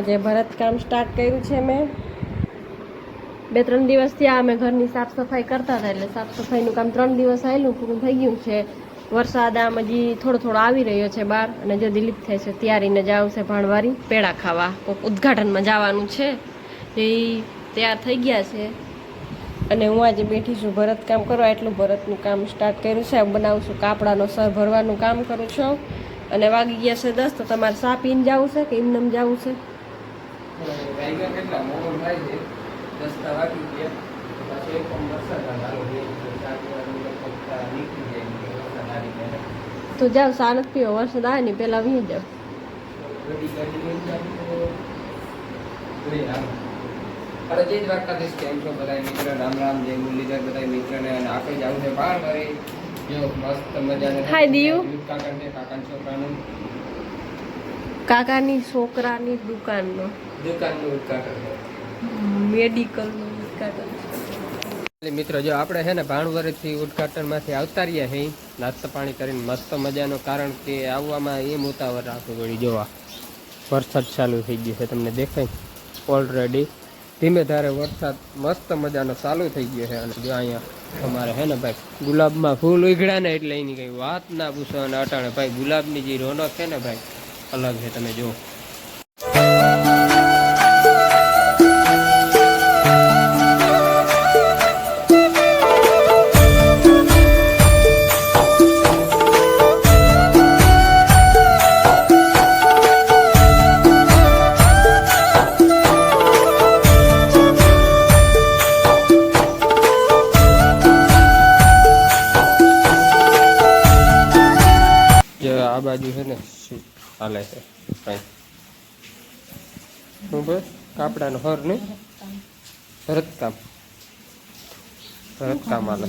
આજે ભરતકામ સ્ટાર્ટ કર્યું છે મેં. બે, ત્રણ દિવસથી આ અમે ઘરની સાફ સફાઈ કરતા હતા એટલે સાફ સફાઈનું કામ ત્રણ દિવસ આવેલું પૂરું થઈ ગયું છે. વરસાદ આમ હજી થોડો થોડો આવી રહ્યો છે બહાર અને જો દિલીપ થાય છે ત્યારીને જાવ છે ભાણવારી. પેડા ખાવા કોઈક ઉદ્ઘાટનમાં જવાનું છે. એ તૈયાર થઈ ગયા છે. અને હું આજે બેઠી છું ભરતકામ કરવા, એટલું ભરતનું કામ સ્ટાર્ટ કર્યું છે. બનાવું છું કાપડાનો સર ભરવાનું કામ કરું છું. અને વાગી ગયા છે દસ, તો તમારે સાપ પીને જવું છે કે એમનેમ જવું છે? વાગ્યા કેટલા મોડું થાય છે. દસતા વાગી ગયા. પાછો એક પણ વરસાદ ચાલુ થઈ ગયો ચાર વાગે લગભગ નીકળી જાય એમ કે વરસાદ આવી જાય. તો જાવ સાનક પીવો વરસાદ આવે ને પહેલાં વી જાવ અરે જય દ્વારકાધીશ કેમ છો બધા મિત્ર? રામ રામ જય મુરલીધર બધા મિત્રને અને આપણે જવું છે બહાર કરી જો મસ્ત મજાને Hi, દિયુ. કાકાને કાકાના છોકરાનું. કાકાની છોકરાની દુકાનનો. દુકાનનું ઉદઘાટન. મેડિકલનું ઉદ્ઘાટન. મિત્રો જો આપણે છે ને ભાણવરથી ઉદઘાટનમાંથી આવતા રહ્યા હે નાસ્તો પાણી કરીને મસ્ત મજાનો કારણ કે આવવામાં એમ ઉતાવળ રાખવું પડી. જોવા વરસાદ ચાલુ થઈ ગયો છે તમને દેખાય? ઓલરેડી ધીમે ધારે વરસાદ મસ્ત મજાનો ચાલુ થઈ ગયો છે. અને જો અહીંયા અમારે હે ને ભાઈ ગુલાબમાં ફૂલ ઉઘડ્યા ને એટલે એની કંઈ વાત ના પૂછો. અને અટાણે ભાઈ ગુલાબની જે રોનક છે ને ભાઈ અલગ છે તમે જુઓ જો આ બાજુ છે ને શું હાલે છે. કઈ. શું ભાઈ? કાપડાનો હર નહીં? ભરતકામ. ભરતકામ હાલે.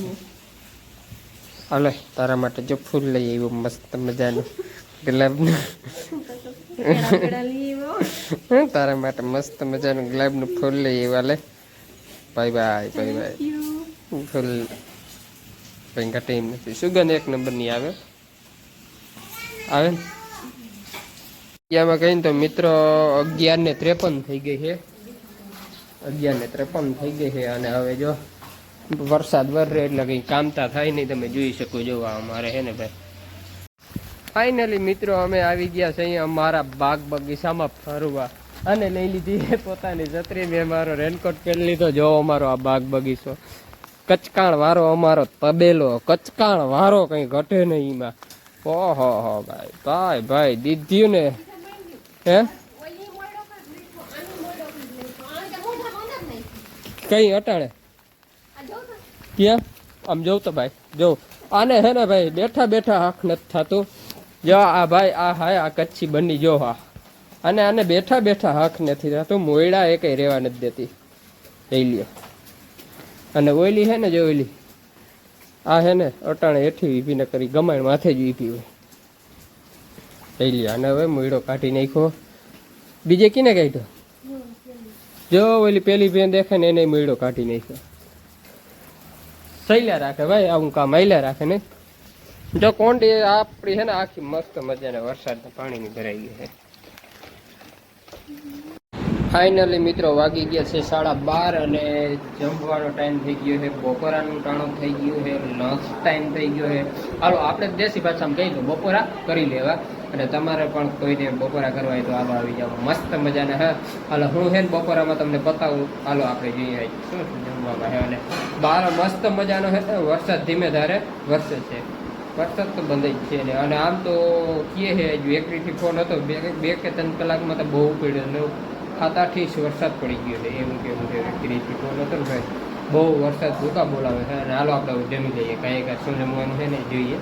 હાલે તારા માટે જો ફૂલ લઈ આવ્યું મસ્ત મજાનું. ગુલાબનું તારા માટે મસ્ત મજાનું ગુલાબનું ફૂલ લઈ આવ્યું હાલે. Bye bye bye bye. ફૂલ ભાઈ ઘટે એમ નથી. સુગંધ એક નંબરની આવે? આવે ને? ત્યાંમાં કહીને તો મિત્રો અગિયાર ને ત્રેપન થઈ ગઈ છે. અગિયાર ને ત્રેપન થઈ ગઈ છે અને હવે જો વરસાદ વરરે એટલે કંઈ કામતા થાય નહીં. તમે જોઈ શકો જો આ અમારે છે ને ભાઈ. ફાઇનલી મિત્રો અમે આવી ગયા છે અહીંયા અમારા બાગ બગીચામાં ફરવા. અને લઈ લીધી પોતાની છત્રી મેં મારો રેનકોટ પહેરી લીધો. જો અમારો આ બાગ બગીચો. કચકાણ વારો અમારો તબેલો. કચકાણ વારો કઈ ઘટે નહીં એમાં. ઓહો હો ભાઈ. ભાઈ ભાઈ, દીધ્યું ને. હે? કઈ અટાણે? ક્યાં? આમ જોઉં તો ભાઈ જો આને હે ને ભાઈ, બેઠા બેઠા આંખ નથી થતું. જો આ ભાઈ, આ હાય, આ કચ્છી બની જો હા. અને આને બેઠા બેઠા હાથ નથી થતું. મોયડા એ કંઈ રહેવા નથી દેતી. લઈ લ્યો. અને ઓઈલી હે ને જો ઓઈલી આ હે ને અટાણે હેઠી ઊભી ન કરી, ગમાણ માથે જ ઈભી હોય. લઈ લ્યો. અને હવે મૂળો કાઢી નાખ્યો. બીજે કીને કાઢ્યો? જો ઓલી પેલી બેન દેખે ને એને મોયડો કાઢી નાખ્યો. સૈલા રાખે ભાઈ, આવું કામ આયલા રાખે ને? જો કોંડી આપણી છે ને, આખી મસ્ત મજાના વરસાદના પાણીની ભરાઈ ગઈ છે. ફાઇનલી મિત્રો વાગી ગયા છે સાડા બાર અને જમવાનો ટાઈમ થઈ ગયો છે. બપોરાનું ટાણો થઈ ગયું છે. લંચ ટાઈમ થઈ ગયો છે. હાલો, આપણે દેશી ભાષામાં કહી દો બપોરા કરી લેવા. અને તમારે પણ કોઈને બપોરા કરવા હોય તો હાલો આવી જાઓ. મસ્ત મજાના, હા. હાલો, હું છે ને બપોરામાં તમને બતાવું. હાલો, આપણે જોઈએ શું જમવામાં છે અને બહાર મસ્ત મજાનો ને વરસાદ ધીમે ધારે વરસે છે. વરસાદ તો બંધ જ છે ને. અને આમ તો કીએ છે હજુ એકરીથી ફોન હતો. બે બે કે ત્રણ કલાકમાં તો બહુ પડ્યો સાત આઠ વરસાદ પડી ગયો છે. એવું કેવું છે. એકરીથી ફોન હતો ને ભાઈ. બહુ વરસાદ ભૂકા બોલાવે છે. અને હાલો, આપણે જમી લઈએ. કાંઈ કાંઈ શું જમવાનું છે ને, જોઈએ.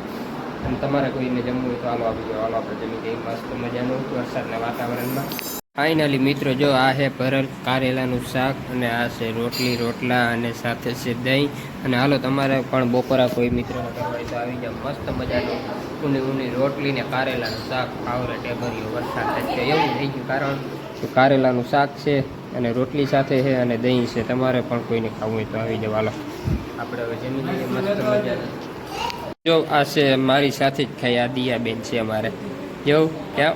અને તમારે કોઈને જમવું હોય તો હાલો આવી જાઓ હાલો આપણે જમી જઈએ મસ્ત મજાનું વરસાદના વાતાવરણમાં. ફાઇનલી મિત્રો, જો આ છે ભરલ કારેલાનું શાક અને આ છે રોટલી, રોટલા અને સાથે છે દહીં. અને હાલો તમારે પણ બપોરા કોઈ મિત્રોને કરવા હોય તો આવી જાઓ. મસ્ત મજાનું ઊની ઊની રોટલી ને કારેલાનું શાક આવરે ભર્યું વરસાદ છે. એવું થઈ ગયું કારણ કે કારેલાનું શાક છે અને રોટલી સાથે છે અને દહીં છે. તમારે પણ કોઈને ખાવું હોય તો આવી જાઓ. હાલો. આપણે હવે જમી લઈએ. મસ્ત મજાનું. જો આ છે મારી સાથે જ ખાઈ આ દિયાબેન છે અમારે. જેવું કેમ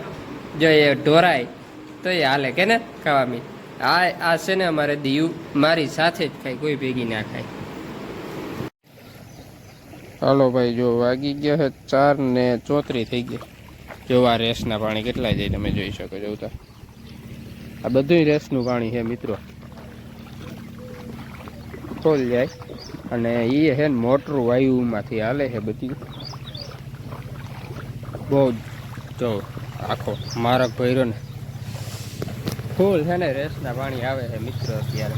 જો એ ઢોરાય, તો એ હાલે, કે ને? ખાવા આ આ છે ને અમારે દીયું, મારી સાથે જ ખાય, કોઈ ભેગી ના ખાય. હાલો ભાઈ, જો વાગી ગયા છે ચાર ને ચોતરી થઈ ગયા. જો આ રેસના પાણી કેટલા જાય તમે જોઈ શકો છો તો આ બધું રેસનું પાણી છે, મિત્રો. ફૂલ જાય. અને એ છે ને મોટર વાયુમાંથી હાલે છે બધી. બહુ જો આખો મારક ભર્યો ને. ફૂલ છે ને રેસના પાણી આવે છે મિત્ર અત્યારે.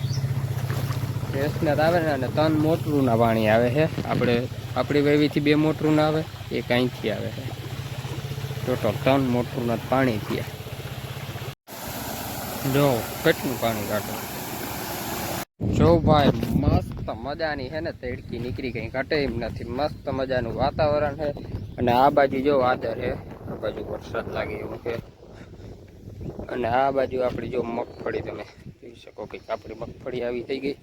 રેસના આવે ને અને ત્રણ મોટરુંના પાણી આવે છે આપણે, આપણી વેવીથી બે મોટરું ના આવે એ કાંઈથી આવે છે ટોટલ ત્રણ મોટરના પાણી થયા. જો, કેટલું પાણી કાઢો. જો ભાઈ, મસ્ત મજાની છે ને, તડકી નીકળી ગઈ. ઘટે એમ નથી. મસ્ત મજાનું વાતાવરણ છે. અને આ બાજુ જો વાદળ છે. આ બાજુ વરસાદ લાગે એવું છે. અને આ બાજુ આપણી જો મગફળી, તમે જોઈ શકો કે આપણી મગફળી આવી થઈ ગઈ.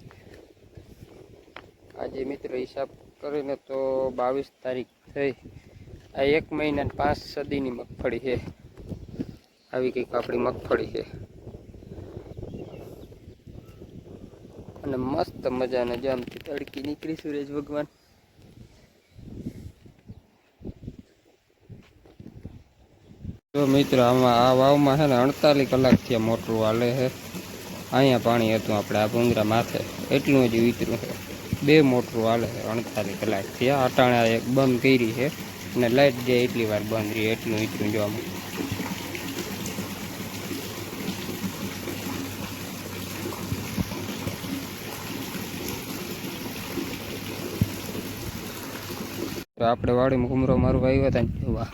આજે મિત્રો હિસાબ કરીને તો બાવીસ તારીખ થઈ. આ એક મહિના પાંચ સદીની મગફળી છે. આવી કંઈક આપણી મગફળી છે. અને મસ્ત મજાના જામથી તડકી નીકળી સૂરજ ભગવાન. જો મિત્રો, આમાં આ વાવમાં છે ને અડતાલીસ કલાકથી મોટરું હાલે છે. અહીંયા પાણી હતું આપણે આ ભૂંગરા માથે. એટલું જ વિતરું છે. બે મોટરું હાલે છે, અડતાલીસ કલાકથી અટાણા એક બંધ કરી છે. અને લાઇટ જાય એટલી વાર બંધ રહી, એટલું વિતરું જોવામાં તો આપણે વાડીમાં કુમરો મારું આવ્યો હતા જોવા.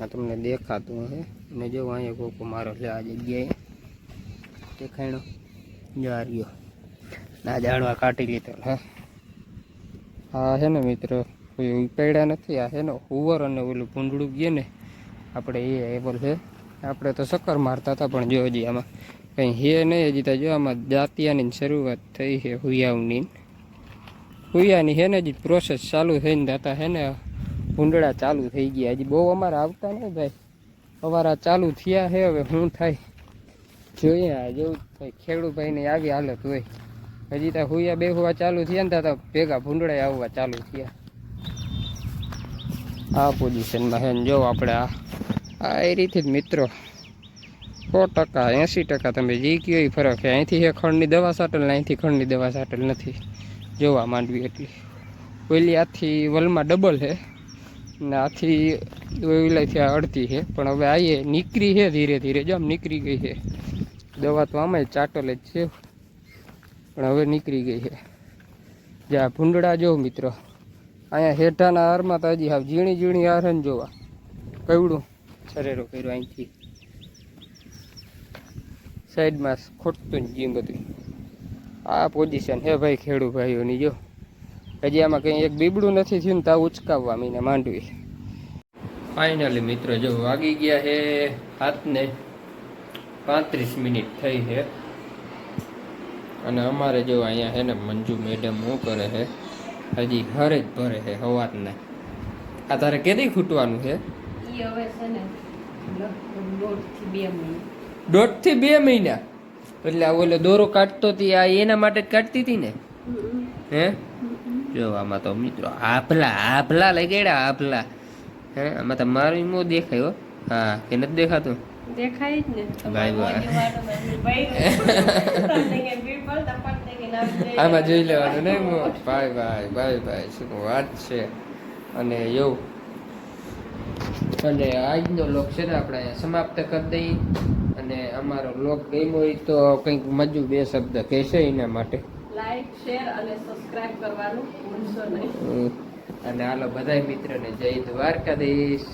આ તમને દેખાતું હશે અને જો અહીંયા કોકો મારો છે આ જગ્યાએ. દેખાયણો? જો ના, જાણવા કાઢી લીધો હા. હા છે ને મિત્રો, કોઈ ઉપાડ્યા નથી. આ છે ને હુવર અને ઓલું ભૂંડળું ગયે ને, આપણે એ એબલ છે આપણે તો ચક્કર મારતા હતા, પણ જો હજી આમાં કંઈ હે નહીં. હજી તો જો આમાં દાંતિયાની શરૂઆત થઈ છે હુયાવની હુયાની હે ને હજી પ્રોસેસ ચાલુ થઈને હતા હે ને ભૂંડળા ચાલુ થઈ ગયા. હજી બહુ અમારે આવતા નહીં ભાઈ. અમારા ચાલુ થયા છે, હવે શું થાય? જોઈએ, આ જેવું થાય. ખેડૂભાઈને આવી હાલત હોય. હજી તો હુયા બે હોવા ચાલુ થયા ને તો ભેગા ભૂંડળા આવવા ચાલુ થયા. આ પોઝિશનમાં હે ને જો આપણે આ આ એ રીતે જ મિત્રો. સો ટકા, એંસી ટકા તમે જે કયો એ ફરક છે. અહીંથી હે ખંડની દવા સાટલ ને અહીંથી ખંડની દવા સાટલ નથી. જોવા માંડવી એટલી ઓલી આથી વલમાં ડબલ છે ને આથી ઓલાથી આ અડધી છે પણ હવે આઈએ નીકળી છે ધીરે ધીરે. જો આમ નીકળી ગઈ છે દવા તો આમાં ચાટલ જ છે. પણ હવે નીકળી ગઈ છે જ્યાં ભૂંડળા જો મિત્રો. અહીંયા હેઠાના હારમાં તો હજી હાવ ઝીણી ઝીણી હાર જોવા. કવડું સરેરો કર્યો અહીંથી. સાઈડમાં ખોટતું જ જીમ બધું આ પોઝિશન હે ભાઈ ખેડૂ ભાઈઓની જો. હજી આમાં કંઈ એક બીબડું નથી થયું ને તા ઉચકાવવા મીને માંડવી. ફાઇનલી મિત્રો જો વાગી ગયા હે હાથને પાંત્રીસ મિનિટ થઈ છે અને અમારે જો અહીંયા છે ને મંજુ મેડમ શું કરે છે હજી હરે જ ભરે છે હવાતના આ તારે કેદી ખૂટવાનું છે દોઢથી બે મહિના? એટલે ઓલો દોરો કાઢતો હતી આ એના માટે જ કાઢતી હતી ને? હે? જો આમાં તો મિત્રો આપલા આપલા લઈ ગયા આપલા. હે આમાં તો મારું મો દેખાયો હા. કે નથી દેખાતું? દેખાય જ ને. ભાઈ ભાઈ આમાં જોઈ લેવાનું ને ભાઈ ભાઈ ભાઈ ભાઈ શું વાત છે? અને એવું. અને આજનો લોક છે ને આપણે સમાપ્ત કરી દઈએ. અને અમારો લોક ગમ્યો હોય તો કંઈક મજુ બે શબ્દ કહેશે એના માટે. લાઈક શેર અને સબસ્ક્રાઇબ કરવાનું ભૂલશો નહીં. અને હાલો બધા મિત્રોને જય દ્વારકાધીશ.